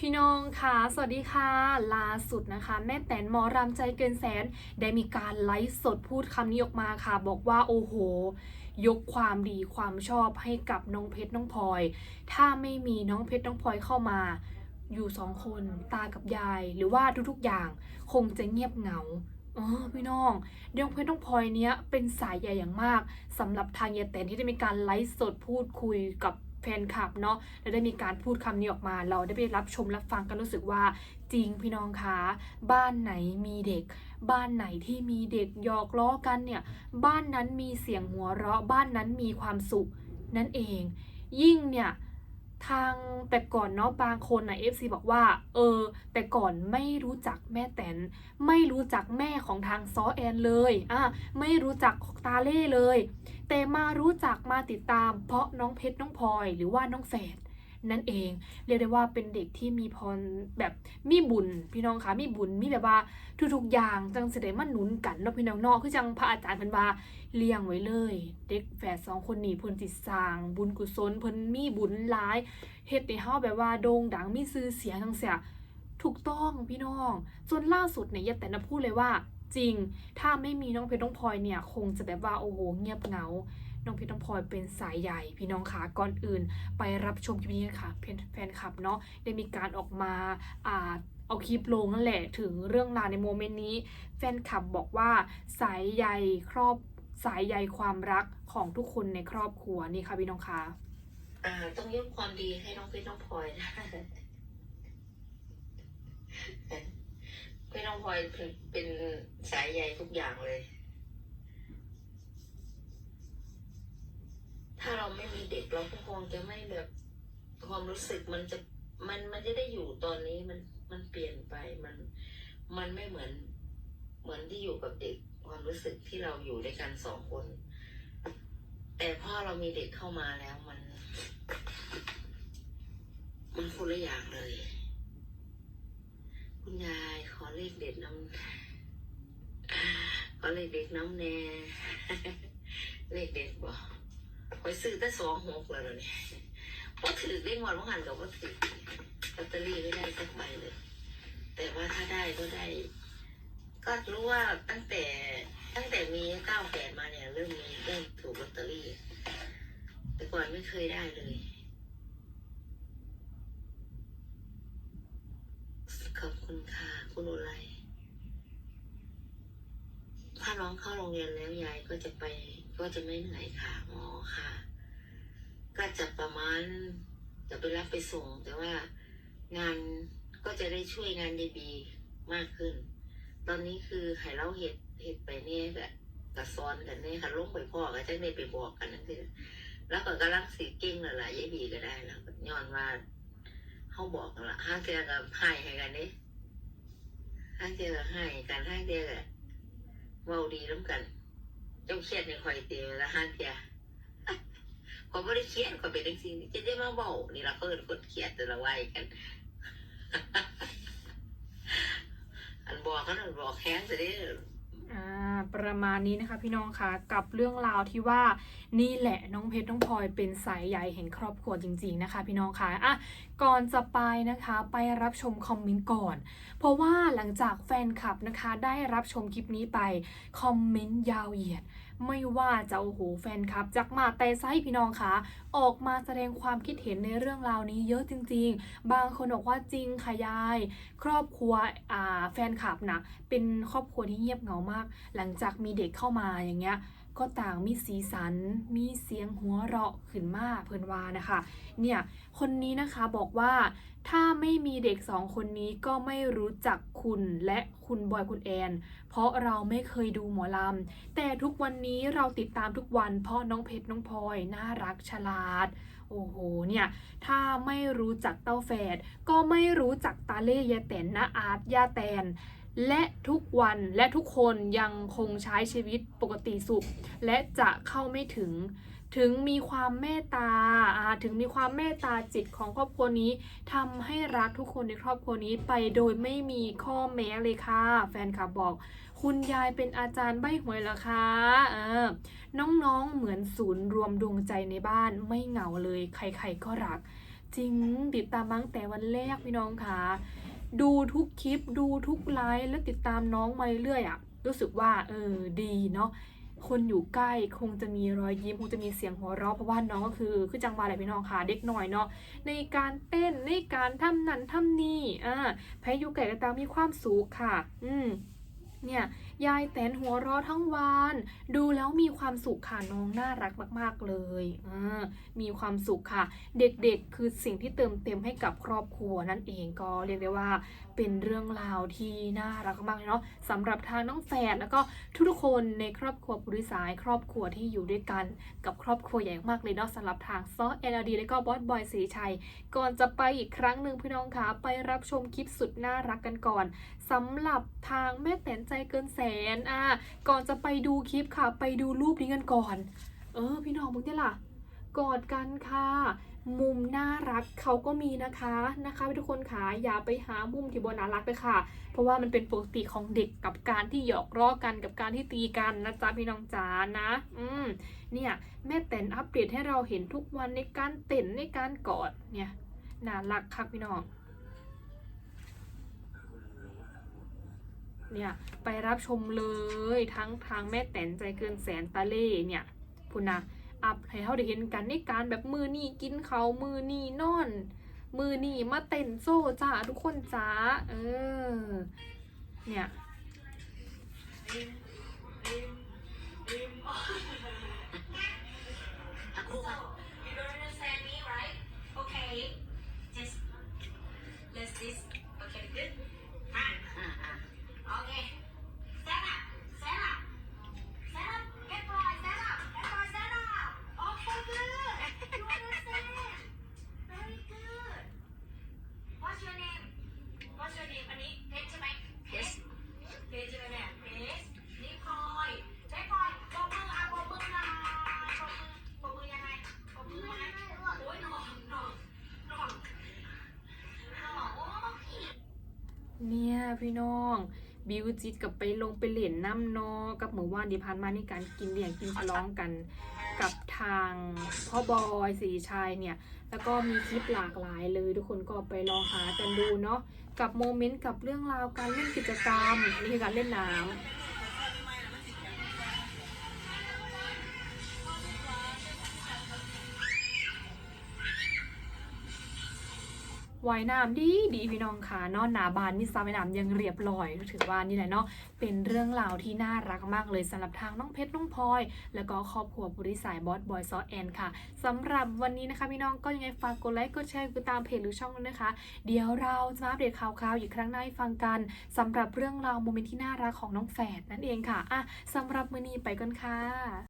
พี่น้องค่ะ สวัสดีค่ะ ล่าสุดนะคะ แม่แตนหมอรำใจเกินแสน ได้มีการไลฟ์สดพูดคำนี้ออกมาค่ะ บอกว่าโอ้โห ยกความดีความชอบให้กับน้องเพชรน้องพลอย ถ้าไม่มีน้องเพชรน้องพลอยเข้ามา อยู่สองคนตากับยาย หรือว่าทุกๆอย่าง คงจะเงียบเหงาเออพี่น้องน้องเพชรน้องพลอยเนี้ยเป็นสายใหญ่อย่างมากสำหรับทางยายแตนที่ได้มีการไลฟ์สดพูดคุยกับ ฟนคลับเนาะและได้มีการพูดคำนี้ออกมา เราได้ไปรับชมรับฟังกันรู้สึกว่าจริงพี่น้องคะบ้านไหนมีเด็ก บ้านไหนที่มีเด็กหยอกล้อกันเนี่ยบ้านนั้นมีเสียงหัวเราะบ้านนั้นมีความสุขนั่นเอง ยิ่งเนี่ย ทางแต่ก่อนเนาะบางคนนะ FC บอกว่า เออ แต่ก่อนไม่รู้จักแม่แตน ไม่รู้จักแม่ของทางซอแอนเลยอะไม่รู้จักตาเล่เลย แต่มารู้จักมาติดตาม เพราะน้องเพชรน้องพลอย หรือว่าน้องแฝด นั่นเอง เรียกได้ว่าเป็นเด็กที่มีพรแบบมีบุญพี่น้องคะมีบุญมีแบบว่าทุกๆอย่างจังสิได้มาหนุนกันเนาะพี่น้องเนาะคือจังพระอาจารย์เพิ่นว่าเลี้ยงไว้เลย เด็กแฝดสองคนนี้เพิ่นสิสร้าง บุญกุศลเพิ่นมีบุญหลายเฮ็ดให้เฮาแบบว่าโด่งดังมีชื่อเสียงจังซี่ถูกต้องพี่น้องจนล่าสุดเนี่ยยาแต่นะพูดเลยว่าจริง ถ้าไม่มีน้องเพชรน้องพลอยเนี่ย คงจะแบบว่าโอ้โหเงียบเหงา น้องเพชรน้องพลอยเป็นสายใหญ่พี่น้องคะก่อนอื่น ไปรับชมคลิปนี้กันค่ะเพนแฟนคลับเนาะได้มีการออกมาอ่าเอาคลิปลงนั่นแหละถึงเรื่องราวในโมเมนต์นี้ แฟนคลับบอกว่าสายใยครอบสายใยความรักของทุกคนในครอบครัวนี่ค่ะพี่น้องคะอ่าต้องยกความดีให้น้องเพชรน้องพลอยนะเพชรน้องพลอยเป็นเป็นสายใยทุกอย่างเลย ถ้าเราไม่มีเด็กเราก็คงจะไม่แบบความรู้สึกมันจะมันมันจะได้อยู่ตอนนี้มันมันเปลี่ยนไปมันมันไม่เหมือนเหมือนที่อยู่กับเด็กความรู้สึกที่เราอยู่ด้วยกันสองคน แต่พอเรามีเด็กเข้ามาแล้วมัน มันคนละอย่างเลย คุณยายขอเลขเด็ดน้ำขอเลขเด็ดน้ำแน่เลขเด็ดบ่ คอยซื้อแต่สองหกแล้วเดี๋ยวนี่พอถือเลขหมดว่าหันกับว่าถือลอตเตอรี่ไม่ได้สักใบเลย แต่ว่าถ้าได้ก็ได้ ก็รู้ว่าตั้งแต่ตั้งแต่มีเก้าแปดมาเนี่ยเริ่มมีเริ่มถูกลอตเตอรี่ แต่ก่อนไม่เคยได้เลยขอบคุณค่ะ คุณอุไร น้องเข้าโรงเรียนแล้วยายก็จะไปก็จะไม่เหนื่อยค่ะหมอค่ะ ก็จะประมาณจะไปรับไปส่ง แต่ว่างานก็จะได้ช่วยงานดีบีมากขึ้น ตอนนี้คือให้เราเห็ดเห็ดไปเนี่ยแบบกระซ้อนกันเนี่ยค่ะลงไปพ่อก็จะได้ไปบอกกันนั่นคือแล้วก็กำลังสีเก่งล้วล่ะยายบีก็ได้แล้วย้อนว่าเขาบอกกันละห้างเทียกับให้ให้กันนี่ห้างเทียกับให้กันห้างเทียกับ เมาดีน้ำกันจ้าเครียดในคอยเตียวแล้วห้างเทียเขาไม่ได้เครียดเขาเป็นจริงๆจะได้มาเบานี่เราก็เอินคนเครียดแต่ละวัยกัน อันบอกกันอันบอกแข้งจะได้อ่า ประมาณนี้นะคะ พี่น้องคะกับเรื่องราวที่ว่านี่แหละน้องเพชรน้องพลอยเป็นสายใยแห่งครอบครัวจริง ๆนะคะ พี่น้องคะอะก่อนจะไปนะคะไปรับชมคอมเมนต์ก่อน เพราะว่าหลังจากแฟนคลับนะคะได้รับชมคลิปนี้ไปคอมเมนต์ยาวเหยียดไม่ว่าจะโอ้โหแฟนคลับจากมาแต่ไซพี่น้องคะออกมาแสดงความคิดเห็นในเรื่องราวนี้เยอะจริง ๆ บางคนบอกว่าจริงค่ะยาย ครอบครัวอ่าแฟนคลับนะเป็นครอบครัวที่เงียบเหงามาก หลังจากมีเด็กเข้ามาอย่างเงี้ยก็ต่างมีสีสัน มีเสียงหัวเราะขึ้นมาเพิ่นว่านะคะ เนี่ย คนนี้นะคะบอกว่า ถ้าไม่มีเด็กสองคนนี้ก็ไม่รู้จักคุณและคุณบอยคุณแอน เพราะเราไม่เคยดูหมอลำ แต่ทุกวันนี้เราติดตามทุกวัน เพราะน้องเพชรน้องพลอย น่ารักฉลาด โอ้โห เนี่ย ถ้าไม่รู้จักเต้าแฝดก็ไม่รู้จักตาเล่ยาแตนนะอาร์ตยาแตน และทุกวันและทุกคนยังคงใช้ชีวิตปกติสุข และจะเข้าไม่ถึง ถึงมีความเมตตาถึงมีความเมตตาจิตของครอบครัวนี้ทำให้รักทุกคนในครอบครัวนี้ไปโดยไม่มีข้อแม้เลยค่ะ แฟนคลับบอก คุณยายเป็นอาจารย์ใบหวยเหรอคะเออน้องๆเหมือนศูนย์รวมดวงใจในบ้านไม่เหงาเลย ใครๆก็รัก จริงติดตามมาตั้งแต่วันแรกพี่น้องค่ะ ดูทุกคลิปดูทุกไลฟ์แล้วติดตามน้องมาเรื่อยๆอะรู้สึกว่าเออดีเนาะคนอยู่ใกล้คงจะมีรอยยิ้มคงจะมีเสียงหัวเราะเพราะว่าน้องก็คือคือจังหวะอะไรพี่น้องค่ะเด็กหน่อยเนาะในการเต้นในการทำนั่นทำนี่อ่าแพ้อยู่ไก่ก็ตามมีความสูงค่ะ อืมเนี่ยยายแตนหัวเราะทั้งวัน ดูแล้วมีความสุขค่ะน้องน่ารักมาก ๆ เลยอ่ามีความสุขค่ะ เด็กๆ คือสิ่งที่เติมเต็มให้กับครอบครัวนั่นเองก็เรียกได้ว่าเป็นเรื่องราวที่น่ารักมากเลยเนาะสำหรับทางน้องแฝดแล้วก็ทุกๆคนในครอบครัวปุริสาย ครอบครัวที่อยู่ด้วยกันกับครอบครัวใหญ่มากเลยเนาะสำหรับทางซอเอลดีและก็บอสบอยสีชัย ก่อนจะไปอีกครั้งหนึ่งพี่น้องคะไปรับชมคลิปสุดน่ารักกันก่อนสำหรับทางแม่แตนใจเกินแสนอะก่อนจะไปดูคลิปค่ะ ไปดูรูปนี้กันก่อน เออ พี่น้องมึงเนี่ยล่ะ กอดกันค่ะ มุมน่ารักเขาก็มีนะคะนะคะทุกคนค่ะอย่าไปหามุมที่บน่ารักเลยค่ะ เพราะว่ามันเป็นปกติของเด็กกับการที่หยอกล้อกันกับการที่ตีกันนะจ๊ะพี่น้องจ๋านะ อืมเนี่ยแม่แตนอัปเดตให้เราเห็นทุกวันในการเต้นในการกอดเนี่ยน่ารักค่ะพี่น้อง เนี่ยไปรับชมเลยทั้งทางแม่แตนใจเกินแสนตาเล่เนี่ยพูดนะอัพให้เขาได้เห็นกันในการแบบมือนี่กินเขามือนี่นอน มือนี่มาเต้นโซ่จ้าทุกคนจ้าเออเนี่ย เนี่ยพี่น้อง บิวจิตกับไปลงไปเหรียญน้ำเนอกับหมู่ว่านเดินผ่านมาในการกินเลี้ยงกินฉลองกันกับทางพ่อบอยสีชายเนี่ย แล้วก็มีคลิปหลากหลายเลยทุกคนก็ไปลองหากันดูเนาะกับโมเมนต์กับเรื่องราวการเล่นกิจกรรมนี่การเล่นน้ำ ว่ายน้ำดีดีพี่น้องค่ะเนอนหนาบานมีสระว่ายน้ำยังเรียบร้อย ถือว่านี่แหละเนาะเป็นเรื่องราวที่น่ารักมากเลยสำหรับทางน้องเพชรน้องพลอย แล้วก็ครอบครัวบริสายบอสบอยซอแอนค่ะสำหรับวันนี้นะคะพี่น้องก็ยังไงฝากกดไลค์กดแชร์กดตามเพจหรือช่องนะคะ เดี๋ยวเราจะมาอัปเดตข่าวๆอีกครั้งหน้าให้ฟังกันสำหรับเรื่องราวโมเมนต์ที่น่ารักของน้องแฝดนั่นเองค่ะอะสำหรับมื้อนี้ไปกันค่ะ